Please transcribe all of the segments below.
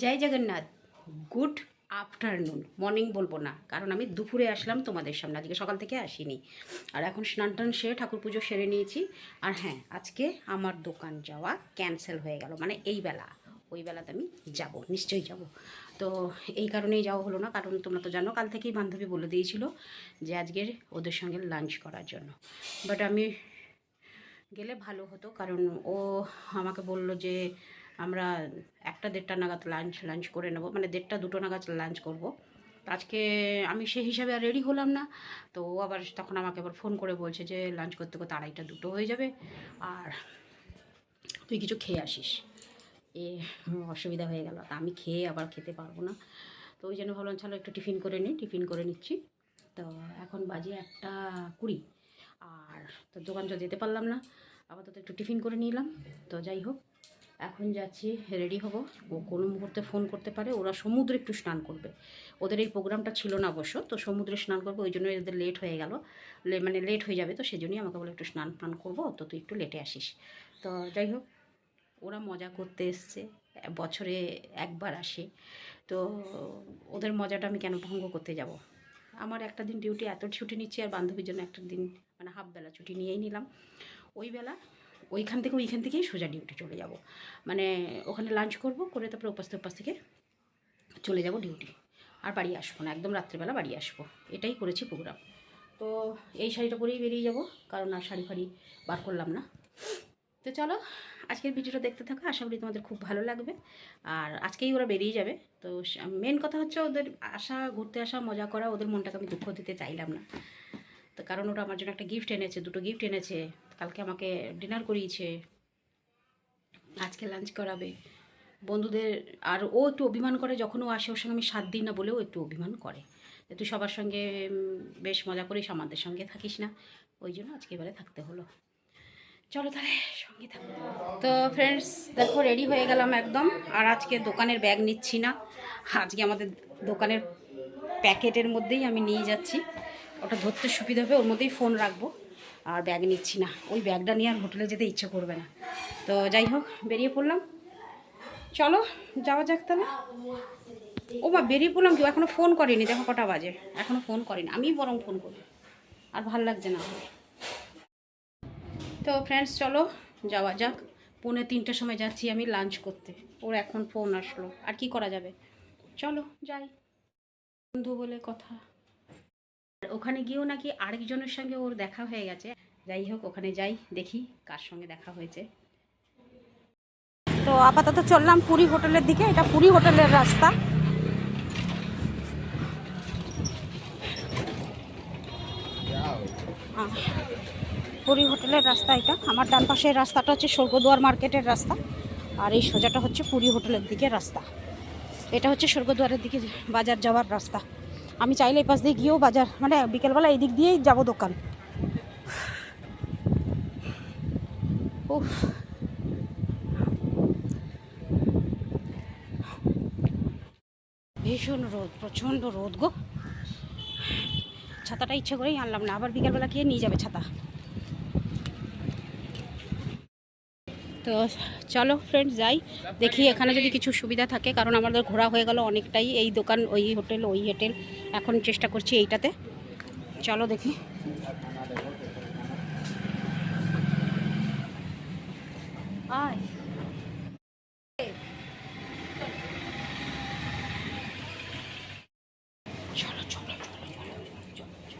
জয় Jagannath, good afternoon. Morning বলব না, কারণ আমি দুপুরে আসলাম তোমাদের সামনে, আজকে সকাল থেকে আসিনি। আর এখন স্নান টান সেরে ঠাকুর পুজো সেরে নিয়েছি। আর হ্যাঁ আজকে আমার দোকান যাওয়া ক্যান্সেল হয়ে গেল মানে এই বেলা, ওই বেলাতে আমি যাব, নিশ্চয়ই যাব। তো এই কারণেই যাওয়া হলো না, কারণ তোমরা তো জানো, কাল থেকেই বান্ধবী বলে দিয়েছিল যে আজকের ওদের সঙ্গে লাঞ্চ করার জন্য। বাট আমি গেলে ভালো হতো, কারণ ও আমাকে বলল যে আমরা একটা দেড়টা নাগাদ লাঞ্চ লাঞ্চ করে নেব। মানে দেড়টা, দুটো নাগাদ লাঞ্চ করব। আজকে আমি সেই হিসাবে আর রেডি হলাম না। তো ও আবার তখন আমাকে আবার ফোন করে বলছে যে লাঞ্চ করতে করতে আড়াইটা, দুটো হয়ে যাবে। আর তুই কিছু খেয়ে আসিস। এ, অসুবিধা হয়ে গেল। তা আমি খেয়ে আবার খেতে পারব না। তো ওই জন্য ভাবলাম, চলো একটু টিফিন করে নিই। টিফিন করে নিচ্ছি। তো এখন বাজে একটা কুড়ি। আর তো দোকান যেতে পারলাম না। আপাতত একটু টিফিন করে নিলাম। তো যাই হোক। এখন যাচ্ছি রেডি হব। ও কোনো মুহূর্তে ফোন করতে পারে, ওরা সমুদ্রে একটু স্নান করবে। ওদের এই প্রোগ্রামটা ছিল না অবশ্য, তো সমুদ্রে স্নান করবে, ওই জন্য এদের লেট হয়ে গেল। মানে লেট হয়ে যাবে, তো সেই জন্যই আমাকে বলে একটু স্নান ফান করব, তো তুই একটু লেটে আসিস। তো যাই হোক, ওরা মজা করতে এসছে, বছরে একবার আসে। তো ওদের মজাটা আমি কেন ভঙ্গ করতে যাব? আমার একটা দিন ডিউটি এত ছুটি নিচ্ছি, আর বান্ধবীর জন্য একটা দিন মানে হাফ বেলা ছুটি নিয়েই নিলাম। ওই বেলা ওইখান থেকে, ওইখান থেকেই সোজা ডিউটি চলে যাব। মানে ওখানে লাঞ্চ করব, করে তারপরে উপাস উপাস থেকে চলে যাব ডিউটি। আর বাড়ি আসব না, একদম রাত্রেবেলা বাড়ি আসব। এটাই করেছি প্রোগ্রাম তো এই শাড়িটা পরেই বেরিয়ে যাব, কারণ আর শাড়ি ফাড়ি বার করলাম না। তো চলো, আজকের ভিডিওটা দেখতে থাকো, আশা করি তোমাদের খুব ভালো লাগবে। আর আজকেই ওরা বেরিয়ে যাবে। তো মেন কথা হচ্ছে ওদের আসা, ঘুরতে আসা, মজা করা, ওদের মনটাকে আমি দুঃখ দিতে চাইলাম না। তো কারণ ওরা আমার জন্য একটা গিফট এনেছে, দুটো গিফট এনেছে। কালকে আমাকে ডিনার করিয়েছে। আজকে লাঞ্চ করাবে। বন্ধুদের, আর ও একটু অভিমান করে যখন ও আসে ওর সঙ্গে আমি সাত দিন না বলেও একটু অভিমান করে। তুই সবার সঙ্গে বেশ মজা করিস, আমাদের সঙ্গে থাকিস না। ওই জন্য আজকে এবারে থাকতে হলো। চলো তাহলে, সঙ্গে থাকো। তো ফ্রেন্ডস দেখো রেডি হয়ে গেলাম একদম। আর আজকে দোকানের ব্যাগ নিচ্ছি না। আজকে আমাদের দোকানের প্যাকেটের মধ্যেই আমি নিয়ে যাচ্ছি। ওটা ধরতে সুবিধা হবে, ওর মধ্যেই ফোন রাখব। আর ব্যাগ নিচ্ছি না। ওই ব্যাগটা নিয়ে আর হোটেলে যেতে ইচ্ছে করবে না। তো যাই হোক, বেরিয়ে পড়লাম। চলো, যাওয়া যাক তাহলে। ও মা, বেরিয়ে পড়লাম কেউ? এখনও ফোন করেনি। দেখো কটা বাজে। এখনও ফোন করেনি। আমি বরং ফোন করি। আর ভালো লাগছে না। তো ফ্রেন্ডস চলো, যাওয়া যাক। পৌনে তিনটের সময় যাচ্ছি আমি লাঞ্চ করতে। ওর এখন ফোন আসলো। আর কি করা যাবে? চলো, যাই। বন্ধু বলে কথা। ওখানে গিয়েও নাকি আরেকজনের সঙ্গে ওর দেখা হয়ে গেছে। যাই হোক, ওখানে যাই, দেখি কার সঙ্গে দেখা হয়েছে। তো আপাতত চললাম পুরী হোটেলের দিকে, এটা পুরী হোটেলের রাস্তা। পুরী হোটেলের রাস্তা এটা। আমার ডান পাশের রাস্তাটা হচ্ছে স্বর্গদুয়ার মার্কেটের রাস্তা, আর এই সোজাটা হচ্ছে পুরী হোটেলের দিকে রাস্তা। এটা হচ্ছে স্বর্গদুয়ারের দিকে বাজার যাওয়ার রাস্তা। আমি চাইলে এই পাশ দিয়ে গিয়েও বাজার মানে বিকেলবেলা এই দিক দিয়েই যাব দোকান। উফ। ভীষণ রোদ, প্রচণ্ড রোদ গো। ছাতাটা ইচ্ছে করেই আনলাম না, আবার বিকেলবেলা খেয়ে নিয়ে যাবে ছাতা? তো চলো ফ্রেন্ডস যাই। দেখি, এখানে যদি কিছু সুবিধা থাকে, কারণ আমাদের ঘোরা হয়ে গেল অনেকটাই। এই দোকান, ওই হোটেল ওই হোটেল। এখন চেষ্টা করছি এইটাতে। চলো দেখি। আয় চলো চলো চলো চলো চলো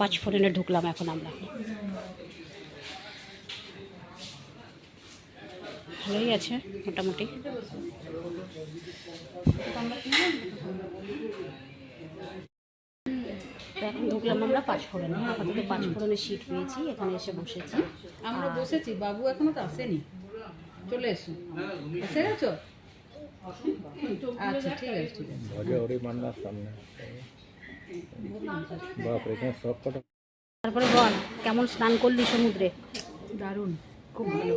পাঁচ ফোরনে ঢুকলাম এখন আমরা। ভালোই আছে, মোটামুটি। এখন ঢুকলাম আমরা পাঁচ ফোরনে আপাতত পাঁচ ফোরনের সিট পেয়েছি, এখানে এসে বসেছি। আমরা বসেছি, বাবু এখনও তো আসেনি। চলে এসো। এসে গেছো আচ্ছা ঠিক আছে ঠিক আছে। ভজহরি মান্নার সামনে। বাপরে এখানে সব কটা তারপরে বল কেমন স্নান করলি সমুদ্রে? দারুণ খুব ভালো।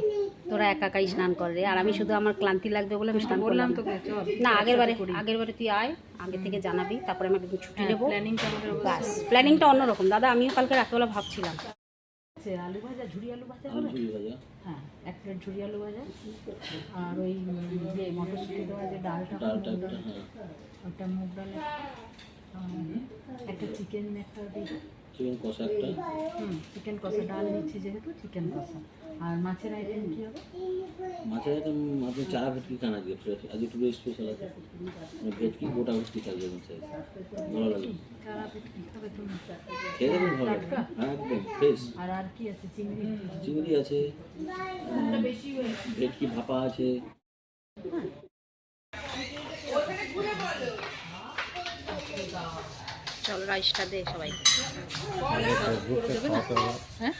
তোরা একা একাই স্নান কর রে আর আমি শুধু আমার ক্লান্তি লাগবে বলে আমি স্নান করলাম। তোকে না আগের বারে আগের বারে তুই আয় আগে থেকে জানাবি তারপরে আমি একদিন ছুটি নেব। প্ল্যানিংটা আমাদের বাস প্ল্যানিংটা অন্যরকম। দাদা আমিও কালকে রাত্রেবেলা ভাবছিলাম। আছে আলু ভাজা ঝুড়ি আলু ভাজা হবে? হ্যাঁ এক প্লেট ঝুড়ি আলু ভাজা। আর ওই যে মটরশুঁটি দেওয়া যে ডালটা ওটা মুগ ডাল। একটা চিকেন একটা দিই চিকেন কষা একটা। হুম চিকেন কষা ডাল নিচ্ছি যেহেতু চিকেন কষা। আর মাছের আইটেম কী হবে? মাছের আইটেম আপনি চারা ভেটকি খান আজকে ফ্রেশ আজকে একটু স্পেশাল আছে। মানে ভেটকি গোটা ভেটকি থাকবে মাছের। ভালো লাগবে চারা ভেটকি খাবে তুমি খেয়ে দেখুন ভালো হ্যাঁ একদম ফ্রেশ আর আর কি আছে? চিংড়ি? চিংড়ি আছে। ভেটকি ভাপা আছে। চল রাইসটা দে সবাই। হ্যাঁ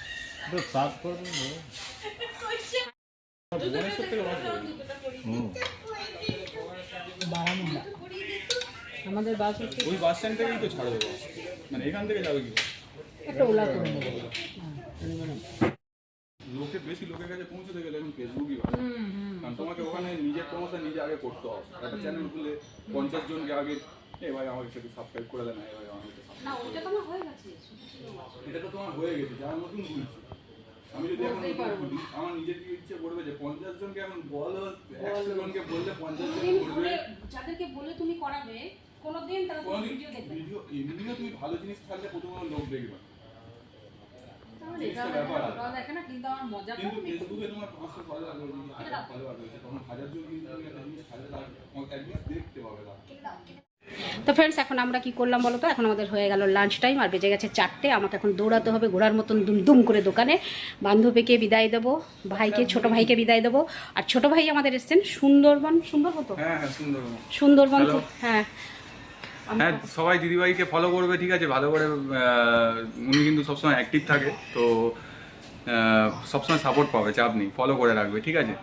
আমাদের বাস হচ্ছে ওই বাস স্ট্যান্ড থেকেই তো ছাড়বে বাস। মানে এখান থেকে যাবে কি? একটা ওলা করে নেব। লোকে বেশি লোকের কাছে পৌঁছতে গেলে এখন ফেসবুকই ভালো। কারণ তোমাকে ওখানে নিজের প্রমোশন নিজে আগে করতে হবে। একটা চ্যানেল খুলে পঞ্চাশ জনকে আগে একটু সাবস্ক্রাইব করে দেন এটা তো তোমার হয়ে গেছে যারা নতুন আমি যদি এখন খুলি আমার নিজের কি ইচ্ছে করবে যে পঞ্চাশ জনকে এখন বলো একশো জনকে বললে পঞ্চাশ জন করবে? যাদেরকে বলে তুমি করাবে কোনোদিন তারা কোনোদিন ভিডিও এমনিও তুমি ভালো জিনিস থাকলে প্রথমে লোক দেখবে। কিন্তু আমার মজা কিন্তু ফেসবুকে তোমার পাঁচশো ফলোয়ার রয়েছে হাজার ফলোয়ার রয়েছে তখন হাজার জন কিন্তু তুমি একটা জিনিস দেখতে পাবে তারা। তো ফ্রেন্ডস এখন আমরা কি করলাম বলো তো এখন আমাদের হয়ে গেল লাঞ্চ টাইম আর বেজে গেছে চারটে। আমাকে এখন দৌড়াতে হবে ঘোড়ার মতন দুম দুম করে দোকানে। বান্ধবীকে বিদায় দেবো ভাইকে ছোট ভাইকে বিদায় দেবো। আর ছোট ভাই আমাদের এসছেন সুন্দরবন। সুন্দর হতো হ্যাঁ হ্যাঁ সুন্দরবন। Hello. হ্যাঁ। হ্যাঁ সবাই দিদিভাইকে ফলো করবে ঠিক আছে? ভালো করে আহ, উনি কিন্তু সবসময় অ্যাক্টিভ থাকে তো সবসময় সাপোর্ট পাবে চাপ নেই। ফলো করে রাখবে ঠিক আছে?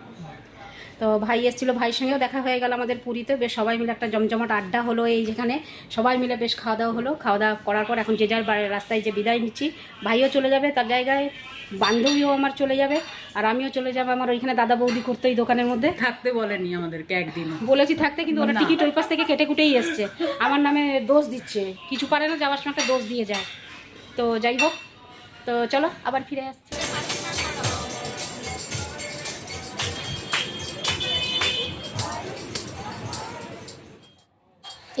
তো ভাই এসেছিল ভাইয়ের সঙ্গেও দেখা হয়ে গেল আমাদের পুরীতে। বেশ সবাই মিলে একটা জমজমাট আড্ডা হলো এই যেখানে। সবাই মিলে বেশ খাওয়া দাওয়া হলো। খাওয়া দাওয়া করার পর এখন যে যার রাস্তায় যে বিদায় নিচ্ছি ভাইও চলে যাবে তার জায়গায় বান্ধবীও আমার চলে যাবে আর আমিও চলে যাব আমার ওইখানে দাদা বৌদি করতে এই দোকানের মধ্যে। থাকতে বলেনি আমাদেরকে একদিন বলেছি থাকতে কিন্তু ওরা টিকিট ওই পাশ থেকে কেটে কুটেই এসছে। আমার নামে দোষ দিচ্ছে। কিছু পারে না যাওয়ার সময় একটা দোষ দিয়ে যায়। তো যাই হোক তো চলো আবার ফিরে আসছি।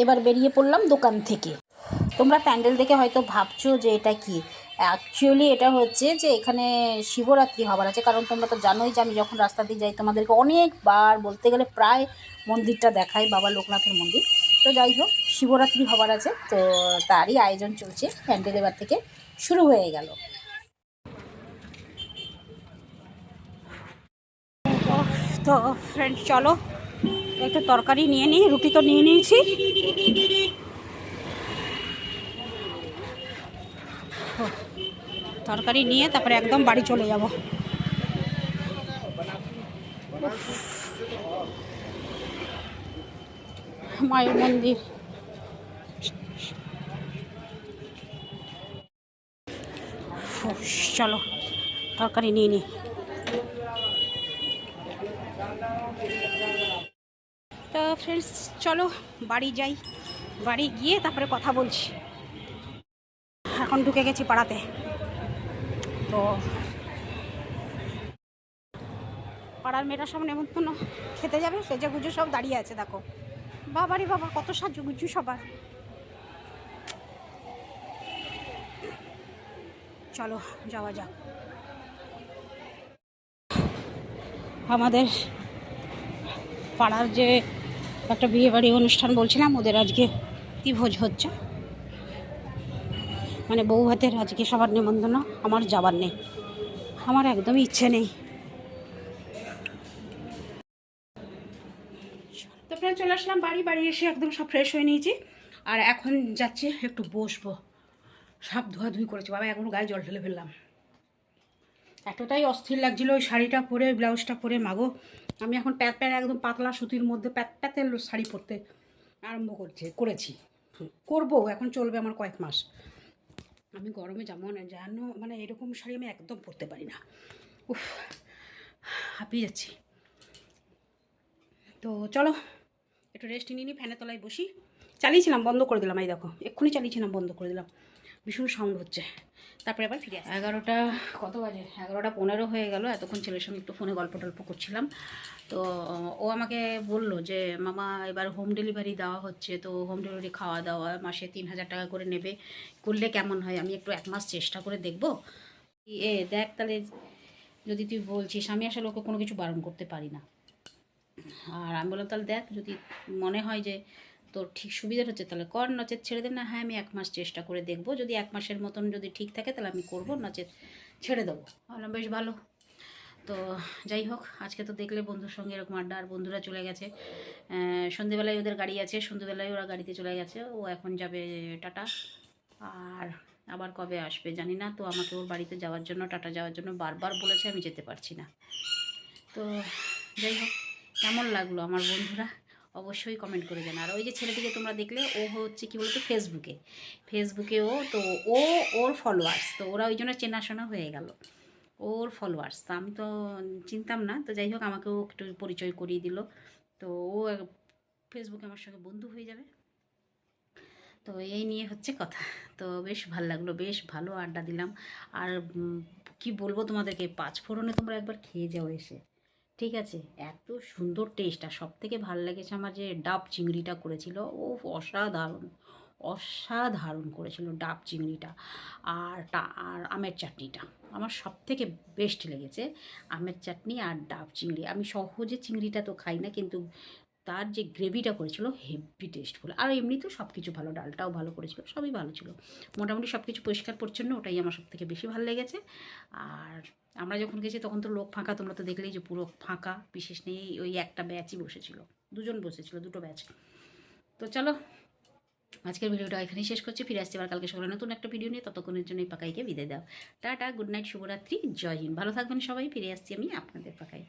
এবার বেরিয়ে পড়লাম দোকান থেকে। তোমরা প্যান্ডেল দেখে হয়তো ভাবছ যে এটা কি? অ্যাকচুয়ালি এটা হচ্ছে যে এখানে শিবরাত্রি হবার আছে, কারণ তোমরা তো জানোই যে আমি যখন রাস্তা দিয়ে যাই তোমাদেরকে অনেকবার বলতে গেলে প্রায় মন্দিরটা দেখাই, বাবা লোকনাথের মন্দির। তো যাই হোক, শিবরাত্রি হবার আছে, তো তারই আয়োজন চলছে, প্যান্ডেল এবার থেকে শুরু হয়ে গেল। তো ফ্রেন্ড চলো। একটু তরকারি নিয়ে নিই, রুটি তো নিয়ে নিয়েছি। তরকারি নিয়ে তারপরে একদম বাড়ি চলে যাব। মায়ের মন্দির। চলো, তরকারি নিয়ে নিই। ফ্রেন্ডস চলো, বাড়ি যাই। বাড়ি গিয়ে তারপরে কথা বলছি। এখন ঢুকে গেছি পাড়াতে। তো পাড়ার মেয়েরা সব নেমন্তন্ন খেতে যাবে, সেজে গুজু সব দাঁড়িয়ে আছে, দেখো। বাবারে বাবা, কত সাজু গুজু সবার। চলো, যাওয়া যাক। আমাদের পাড়ার যে একটা বিয়ে বাড়ি অনুষ্ঠান বলছিলাম, ওদের আজকে কি ভোজ হচ্ছে। মানে বউ হাতের আজকে সবার নিমন্ত্রণ, আমার যাবার নেই। আমার একদমই ইচ্ছে নেই। তো প্রায় চলে আসলাম বাড়ি বাড়ি এসে একদম সব ফ্রেশ হয়ে নিয়েছি। আর এখন যাচ্ছি, একটু বসবো। সব ধোয়াধুয়ি করেছি, বাবা, এখন গায়ে জল ঢেলে ফেললাম। এতটাই অস্থির লাগছিল ওই শাড়িটা পরে, ওই ব্লাউজটা পরে, মাগো। আমি এখন প্যাত প্যাত একদম পাতলা সুতির মধ্যে প্যাত প্যাতের শাড়ি পরতে আরম্ভ করছে, করেছি। করব, এখন চলবে আমার কয়েক মাস। আমি গরমে যেমন যেন মানে এরকম শাড়ি আমি একদম পরতে পারি না। উফ, হাঁপিয়ে যাচ্ছি। তো চলো, একটু রেস্ট নিয়ে নিই ফ্যানের তলায় বসি। চালিয়েছিলাম, বন্ধ করে দিলাম, এই দেখো, এক্ষুনি চালিয়েছিলাম, বন্ধ করে দিলাম। ভীষণ সাউন্ড হচ্ছে। তারপরে আবার ফিরে আসি। এগারোটা, কত বাজে? এগারোটা পনেরো হয়ে গেল। এতক্ষণ ছেলের সঙ্গে একটু ফোনে গল্প টল্প করছিলাম। তো, ও আমাকে বলল যে, মামা, এবার হোম ডেলিভারি দেওয়া হচ্ছে। তো হোম ডেলিভারি খাওয়া দাওয়া মাসে তিন হাজার টাকা করে নেবে। করলে কেমন হয়? আমি একটু এক মাস চেষ্টা করে দেখব। এ, দেখ তাহলে যদি তুই বলছিস, আমি আসলে ওকে কোনো কিছু বারণ করতে পারি না। আর আমি বললাম, তাহলে দেখ, যদি মনে হয় যে তোর ঠিক সুবিধা হচ্ছে, তাহলে কর, নচেত ছেড়ে দে। না হ্যাঁ আমি এক মাস চেষ্টা করে দেখব। যদি এক মাসের মতন যদি ঠিক থাকে, তাহলে আমি করব, নচেত ছেড়ে দেবো। বললাম বেশ ভালো। তো যাই হোক, আজকে তো দেখলে বন্ধুর সঙ্গে এরকম আড্ডা, আর বন্ধুরা চলে গেছে। সন্ধেবেলায় ওদের গাড়ি আছে, সন্ধেবেলায় ওরা গাড়িতে চলে গেছে। ও এখন যাবে টাটা। আর আবার কবে আসবে জানি না। তো আমাকে ওর বাড়িতে যাওয়ার জন্য, টাটা যাওয়ার জন্য বারবার বলেছে, আমি যেতে পারছি না। তো যাই হোক, কেমন লাগল আমার বন্ধুরা? অবশ্যই কমেন্ট করে জানা আর ওই যে ছেলেটিকে তোমরা দেখলে, ও হচ্ছে কি বলতো ফেসবুকে ফেসবুকে ও তো ও, ওর ফলোয়ার্স তো ওরা ওই জন্য চেনাশোনা হয়ে গেল। ওর ফলোয়ার্স তা আমি তো চিনতাম না। তো যাই হোক, আমাকেও একটু পরিচয় করিয়ে দিল। তো ও ফেসবুকে আমার সঙ্গে বন্ধু হয়ে যাবে। তো এই নিয়ে হচ্ছে কথা। তো বেশ ভালো লাগল, বেশ ভালো আড্ডা দিলাম। আর কি বলব তোমাদেরকে, পাঁচ ফোড়নে তোমরা একবার খেয়ে যাও এসে। ঠিক আছে? এত সুন্দর টেস্ট আর সব থেকে ভালো লেগেছে আমার যে ডাব চিংড়িটা করেছিল ও অসাধারণ অসাধারণ করেছিল ডাব চিংড়িটা। আর আর আমের চাটনিটা আমার সব থেকে বেস্ট লেগেছে, আমের চাটনি আর ডাব চিংড়ি। আমি সহজে চিংড়িটা তো খাই না, কিন্তু তার যে গ্রেভিটা করেছিল হেভি টেস্টফুল আর এমনিতেও সব কিছু ভালো, ডালটাও ভালো করেছিল, সবই ভালো ছিল। মোটামুটি সব কিছু পরিষ্কার পরিচ্ছন্ন, ওটাই আমার সব থেকে বেশি ভালো লেগেছে। আর আমরা যখন গেছি, তখন তো লোক ফাঁকা, তোমরা তো দেখলেই যে পুরো ফাঁকা, বিশেষ নেই ওই একটা ব্যাচই বসেছিল। দুজন বসেছিল, দুটো ব্যাচ তো চলো, আজকের ভিডিওটা এখানেই শেষ করছি। ফিরে আসছি আবার কালকে সকালে নতুন একটা ভিডিও নিয়ে। ততক্ষণের জন্য এই পাকাইকে বিদায় দাও। টাটা গুড নাইট শুভরাত্রি, জয় হিন্দ। ভালো থাকবেন সবাই, ফিরে আসছি আমি আপনাদের পাকাই